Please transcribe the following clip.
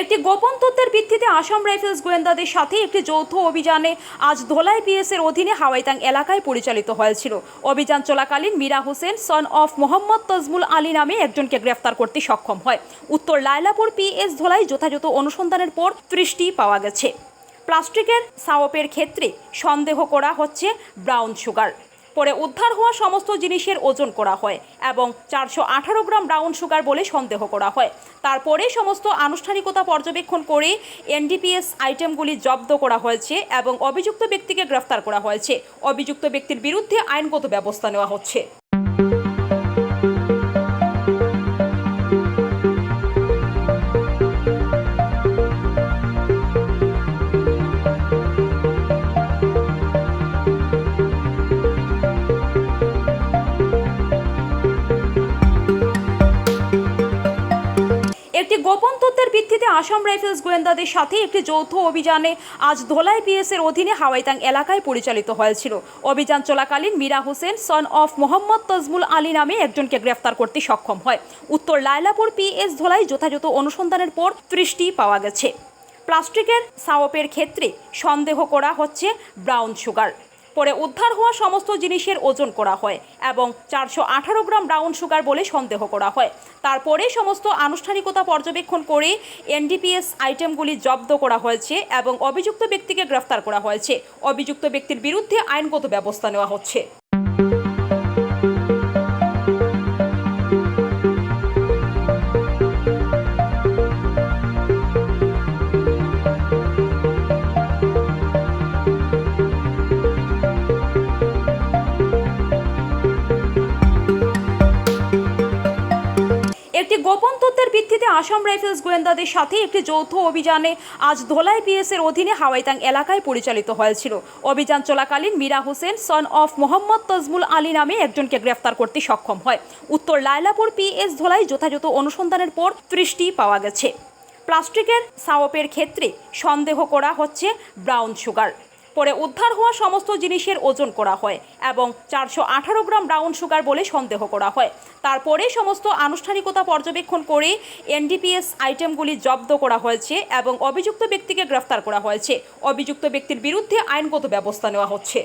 একটি গোপন তথ্যের ভিত্তিতে আসাম রাইফেলস গোয়েন্দাদের সাথে একটি যৌথ অভিযানে আজ ধোলাই পিএস এর অধীনে হাওয়াইতাং এলাকায় পরিচালিত হয়েছিল। অভিযান চলাকালীন মীরা হোসেন, সন অফ মোহাম্মদ তজমুল আলী নামে একজনকে গ্রেফতার করতে সক্ষম হয়। উত্তর লায়লাপুর পিএস ধোলাই যথাযথ অনুসন্ধানের পর ত্রিশটি পাওয়া গেছে। প্লাস্টিকের সাওপের ক্ষেত্রে সন্দেহ করা হচ্ছে ব্রাউন সুগার। পরে উদ্ধার হওয়া সমস্ত জিনিসের ওজন করা হয় এবং চারশো আঠারো গ্রাম ব্রাউন সুগার বলে সন্দেহ করা হয়। তারপরে সমস্ত আনুষ্ঠানিকতা পর্যবেক্ষণ করে এনডিপিএস আইটেমগুলি জব্দ করা হয়েছে এবং অভিযুক্ত ব্যক্তিকে গ্রেফতার করা হয়েছে। অভিযুক্ত ব্যক্তির বিরুদ্ধে আইনগত ব্যবস্থা নেওয়া হচ্ছে। একটি গোপন তথ্যের ভিত্তিতে আসাম রাইফেলস গোয়েন্দাদের সাথে একটি যৌথ অভিযানে আজ ধোলাই পিএস এর অধীনে হাওয়াইতাং এলাকায় পরিচালিত হয়েছিল। অভিযান চলাকালীন মীরা হোসেন, সন অফ মোহাম্মদ তজমুল আলী নামে একজনকে গ্রেফতার করতে সক্ষম হয়। উত্তর লায়লাপুর পিএস ধোলাই যথাযথ অনুসন্ধানের পর ত্রিশটি পাওয়া গেছে। প্লাস্টিকের সাওপের ক্ষেত্রে সন্দেহ করা হচ্ছে ব্রাউন সুগার। পরে উদ্ধার হওয়া সমস্ত জিনিসের ওজন করা হয় এবং চারশো আঠারো গ্রাম ব্রাউন সুগার বলে সন্দেহ করা হয়। তারপরে সমস্ত আনুষ্ঠানিকতা পর্যবেক্ষণ করে এনডিপিএস আইটেমগুলি জব্দ করা হয়েছে এবং অভিযুক্ত ব্যক্তিকে গ্রেফতার করা হয়েছে। অভিযুক্ত ব্যক্তির বিরুদ্ধে আইনগত ব্যবস্থা নেওয়া হচ্ছে। গোপন তথ্যের ভিত্তিতে আসাম রাইফেলস গোয়েন্দাদের সাথে একটি যৌথ অভিযানে আজ ধোলাই পিএস এর অধীনে হাওয়াইতাং এলাকায় পরিচালিত হয়েছিল। অভিযান চলাকালীন মীরা হোসেন, সন অফ মোহাম্মদ তজমুল আলী নামে একজনকে গ্রেফতার করতে সক্ষম হয়। উত্তর লায়লাপুর পিএস ধোলাই যথাযথ অনুসন্ধানের পর ত্রিশটি পাওয়া গেছে। প্লাস্টিকের সাওপের ক্ষেত্রে সন্দেহ করা হচ্ছে ব্রাউন সুগার। পরে উদ্ধার হওয়া সমস্ত জিনিসের ওজন করা হয় এবং চারশো আঠারো গ্রাম ব্রাউন সুগার বলে সন্দেহ করা হয়। তারপরে সমস্ত আনুষ্ঠানিকতা পর্যবেক্ষণ করে এনডিপিএস আইটেমগুলি জব্দ করা হয়েছে এবং অভিযুক্ত ব্যক্তিকে গ্রেফতার করা হয়েছে। অভিযুক্ত ব্যক্তির বিরুদ্ধে আইনগত ব্যবস্থা নেওয়া হচ্ছে।